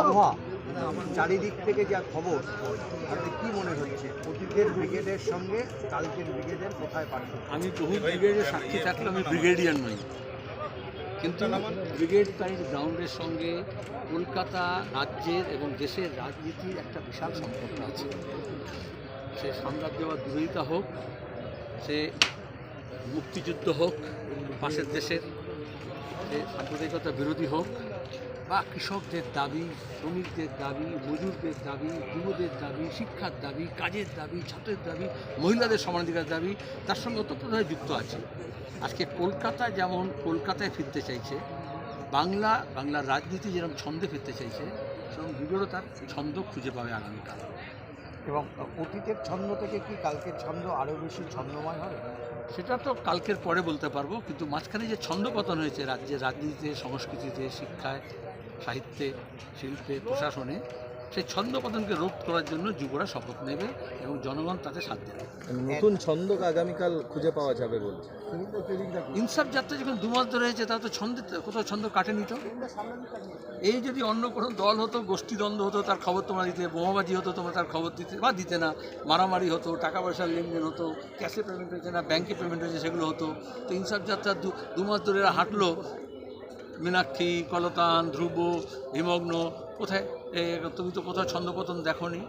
আবহাওয়া চারিদিক থেকে যা খবর আপনি কি মনে হচ্ছে? অতীতের ব্রিগেডের সঙ্গে কালকের ব্রিগেডের কোথায় পার্থক্য? আমি বহু ব্রিগেডের সাক্ষী থাকলে আমি ব্রিগেডিয়ার নই। কিন্তু ব্রিগেড কাইন্ড গ্রাউন্ডের সঙ্গে কলকাতা রাজ্যের এবং দেশের রাজনীতির একটা বিশাল সম্পর্ক আছে। সে সাম্রাজ্যবাদ বিরোধিতা হোক, সে মুক্তিযুদ্ধ হোক, পাশের দেশের সে সাম্প্রদায়িকতা বিরোধী হোক বা কৃষকদের দাবি, শ্রমিকদের দাবি, মজুরদের দাবি, যুবদের দাবি, শিক্ষার দাবি, কাজের দাবি, ছাত্রের দাবি, মহিলাদের সমানাধিকার দাবি, তার সঙ্গে ওতপ্রোতভাবে যুক্ত আছে। আজকে কলকাতা যেমন কলকাতায় ফিরতে চাইছে, বাংলা, বাংলার রাজনীতি যেরকম ছন্দে ফিরতে চাইছে, সেরকম বিগড়ও তার ছন্দ খুঁজে পাবে আগামীকাল। এবং অতীতের ছন্দ থেকে কি কালকের ছন্দ আরও বেশি ছন্দময় হয়? সেটা তো কালকের পরে বলতে পারব, কিন্তু মাঝখানে যে ছন্দপতন হয়েছে রাজ্যের রাজনীতিতে, সংস্কৃতিতে, শিক্ষায়, সাহিত্যে, শিল্পে, প্রশাসনে সেই ছন্দপতনকে রোধ করার জন্য যুবরা শপথ নেবে এবং জনগণ তাতে সাথ দেবে। নতুন ছন্দ আগামীকাল খুঁজে পাওয়া যাবে বলছে। ইনসাফ যাত্রা যখন দু মাস ধরে হয়েছে তা তো ছন্দে কোথাও ছন্দ কাটেনি তো। এই যদি অন্য কোনো দল হতো গোষ্ঠীদ্বন্দ্ব হতো তার খবর তোমরা দিতে বোমাবাজি হতো তোমরা তার খবর দিতে বা দিতে না। মারামারি হতো টাকা পয়সার লেনদেন হতো ক্যাশে পেমেন্ট হয়েছে না ব্যাংকে পেমেন্ট হয়েছে সেগুলো হতো। তো ইনসাফ যাত্রা দু দু মাস ধরে এরা হাঁটলো মীনাক্ষী কলতান ধ্রুব হিমগ্ন কোথায়? তুমি তো কোথাও ছন্দপতন দেখোনি।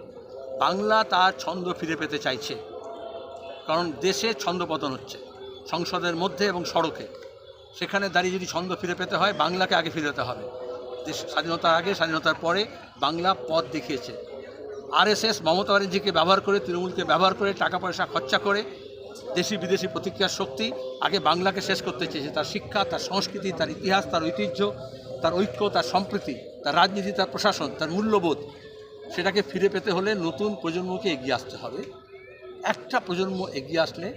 বাংলা তার ছন্দ ফিরে পেতে চাইছে, কারণ দেশে ছন্দপতন হচ্ছে, সংসদের মধ্যে এবং সড়কে। সেখানে দাঁড়িয়ে যদি ছন্দ ফিরে পেতে হয়, বাংলাকে আগে ফিরে যেতে হবে। দেশ, স্বাধীনতার আগে, স্বাধীনতার পরে বাংলা পথ দেখিয়েছে। আরএসএস, মমতা ব্যানার্জিকে ব্যবহার করে, তৃণমূলকে ব্যবহার করে, টাকা পয়সা খরচা করে দেশি বিদেশি প্রতিক্রিয়ার শক্তি, আগে বাংলাকে শেষ করতে চেয়েছে তার শিক্ষা, তার সংস্কৃতি, তার ইতিহাস, তার ঐতিহ্য, তার ঐক্য, তার সম্প্রীতি, তার রাজনীতি, তার প্রশাসন, তার মূল্যবোধ, সেটাকে ফিরে পেতে হলে নতুন প্রজন্মকে এগিয়ে আসতে হবে। একটা প্রজন্ম এগিয়ে আসলে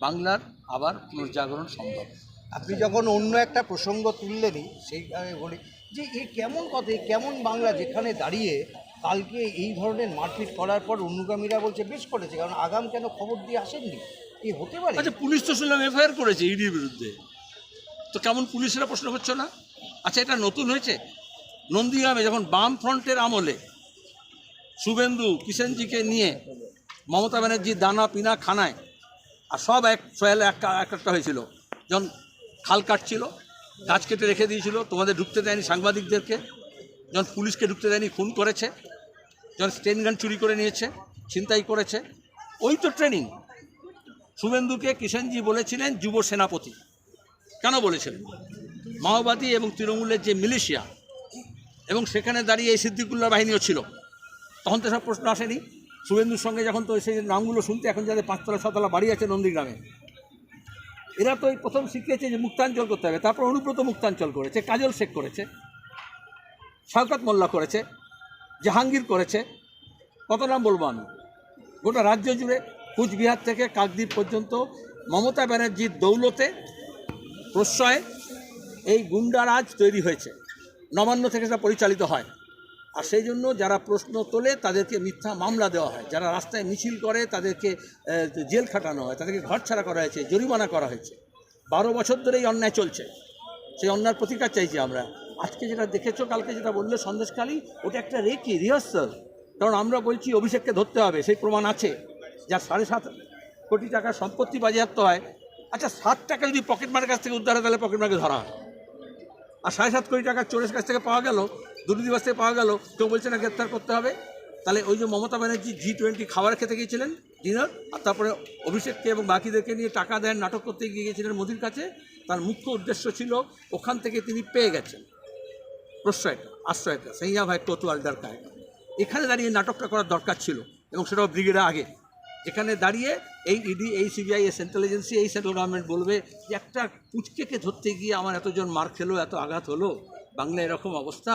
বাংলার আবার পুনর্জাগরণ সম্ভব। আপনি যখন অন্য একটা প্রসঙ্গ তুললেনই, সেইভাবে বলি যে এ কেমন কথা কেমন বাংলা যেখানে দাঁড়িয়ে কালকে এই ধরনের মারপিট করার পর অনুগামীরা বলছে, বেশ করেছে। কারণ আগাম কেন খবর দিয়ে আসেননি? আচ্ছা পুলিশ তো শুনলাম এফআইআর করেছে ইডির বিরুদ্ধে। তো কেমন পুলিশেরা প্রশ্ন করছ না? আচ্ছা এটা নতুন হয়েছে? নন্দীগ্রামে যখন বাম ফ্রন্টের আমলে শুভেন্দু কিষেনজিকে নিয়ে মমতা ব্যানার্জি দানা পিনা খানায়, আর সব এক সয়ালে একটা এক একটা হয়েছিল, যখন খাল কাটছিল, গাছ কেটে রেখে দিয়েছিল, তোমাদের ঢুকতে দেয়নি সাংবাদিকদেরকে, যখন পুলিশকে ঢুকতে দেয়নি, খুন করেছে, যখন স্টেন গান চুরি করে নিয়েছে, ছিনতাই করেছে, ওই তো ট্রেনিং। শুভেন্দুকে কিষেনজি বলেছিলেন যুব সেনাপতি। কেন বলেছিলেন? মাওবাদী এবং তৃণমূলের যে মিলিশিয়া, এবং সেখানে দাঁড়িয়ে এই সিদ্দিকুল্লাহ বাহিনীও ছিল। তখন তো সব প্রশ্ন আসেনি। শুভেন্দুর সঙ্গে যখন তো সেই নামগুলো শুনতে, এখন যাদের পাঁচতলা, ছতলা বাড়ি আছে নন্দীগ্রামে, এরা তো এই প্রথম শিখিয়েছে যে মুক্তাঞ্চল করতে হবে। তারপর অনুব্রত মুক্তাঞ্চল করেছে, কাজল শেখ করেছে, শওকত মোল্লা করেছে, জাহাঙ্গীর করেছে, কত নাম বলব আমি? গোটা রাজ্য জুড়ে কুচবিহার থেকে কাকদ্বীপ পর্যন্ত মমতা ব্যানার্জির দৌলতে প্রশ্রয়ে এই গুন্ডারাজ তৈরি হয়েছে। নবান্ন থেকে সেটা পরিচালিত হয়। আর সেই জন্য যারা প্রশ্ন তোলে, তাদেরকে মিথ্যা মামলা দেওয়া হয়। যারা রাস্তায় মিছিল করে, তাদেরকে জেল খাটানো হয়। তাদেরকে ঘর ছাড়া করা হয়েছে, জরিমানা করা হয়েছে। বারো বছর ধরে এই অন্যায় চলছে। সেই অন্যার প্রতিকার চাইছি আমরা। আজকে যেটা দেখেছ, কালকে যেটা বললে সন্দেশকালী ওটা একটা রেকি, রিহার্সাল। কারণ আমরা বলছি, অভিষেককে ধরতে হবে, সেই প্রমাণ আছে। যার সাড়ে সাত কোটি টাকার সম্পত্তি বাজেয়াপ্ত হয় আচ্ছা সাত টাকা যদি পকেট মারের কাছ থেকে উদ্ধার হয়, তাহলে পকেট মারকে ধরা হয়। আর সাড়ে সাত কোটি টাকা চোরের কাছ থেকে পাওয়া গেল দুর্নীতি কাছ থেকে পাওয়া গেল, কেউ বলছে না গ্রেপ্তার করতে হবে। তাহলে ওই যে মমতা ব্যানার্জি জি টোয়েন্টি খাবার খেতে গিয়েছিলেন ডিনার আর তারপরে অভিষেককে এবং বাকিদেরকে নিয়ে টাকা দেন, নাটক করতে গিয়ে গিয়েছিলেন মোদির কাছে, তার মুখ্য উদ্দেশ্য ছিল ওখান থেকে তিনি পেয়ে গেছেন। প্রশ্রয়টা, আশ্রয়টা সেইয়া ভাই কোতোয়াল দরকার এখানে দাঁড়িয়ে নাটকটা করার দরকার ছিল, এবং সেটাও ব্রিগেডে আগে। এখানে দাঁড়িয়ে এই ইডি এই সিবিআই এস সেন্ট্রাল এজেন্সি এই সেন্ট্রাল গভর্নমেন্ট বলবে যে একটা পুচকেকে ধরতে গিয়ে আমার এতজন মার খেলো এত আঘাত হলো বাংলা এরকম অবস্থা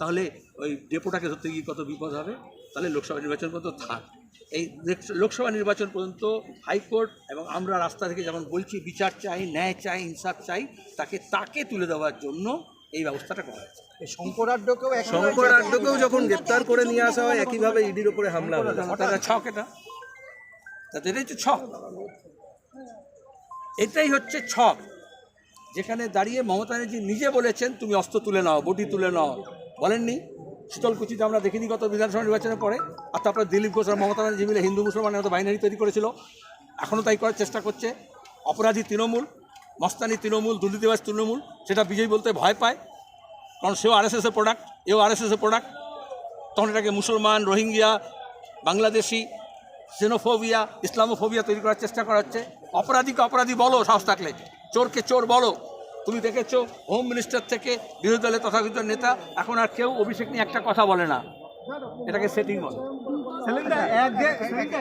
তাহলে ওই ডেপোটাকে ধরতে গিয়ে কত বিপদ হবে? তাহলে লোকসভা নির্বাচন পর্যন্ত থাক। এই লোকসভা নির্বাচন পর্যন্ত হাইকোর্ট এবং আমরা রাস্তা থেকে যেমন বলছি বিচার চাই ন্যায় চাই ইনসাফ চাই তাকে তাকে তুলে দেওয়ার জন্য এই ব্যবস্থাটা করা হয়েছে। এই শঙ্করাড্ডকেও শঙ্কর যখন গ্রেপ্তার করে নিয়ে আসা হয় একইভাবে ইডির উপরে হামলা হলো তারা ছক এটা। তাতে এটাই হচ্ছে ছক। এটাই হচ্ছে ছক। যেখানে দাঁড়িয়ে মমতা ব্যানার্জি নিজে বলেছেন, তুমি অস্ত্র তুলে নাও, বটি তুলে নাও। বলেননি। শীতলকুচিতে আমরা দেখিনি গত বিধানসভা নির্বাচনের পরে। আর তারপরে দিলীপ ঘোষ আর মমতা ব্যানার্জি মিলে হিন্দু মুসলমানের মতো বাইনারি তৈরি করেছিল। এখনও তাই করার চেষ্টা করছে। অপরাধী তৃণমূল, মস্তানি তৃণমূল, দুর্নীতিবাজ তৃণমূল, সেটা বিজয়ী বলতে ভয় পায়। কারণ সেও আরএসএসের প্রোডাক্ট এও আরএসএসের প্রোডাক্ট তখন এটাকে মুসলমান, রোহিঙ্গিয়া, বাংলাদেশি xenophobia ইসলামোফোবিয়া তৈরি করার চেষ্টা করা হচ্ছে। অপরাধীকে অপরাধী বলো, সাহস থাকলে। চোরকে চোর বলো। তুমি দেখেছ হোম মিনিস্টার থেকে বিরোধী দলের তথাকথিত নেতা, এখন আর কেউ অভিষেক নিয়ে একটা কথা বলে না। এটাকে সেটিং বলে।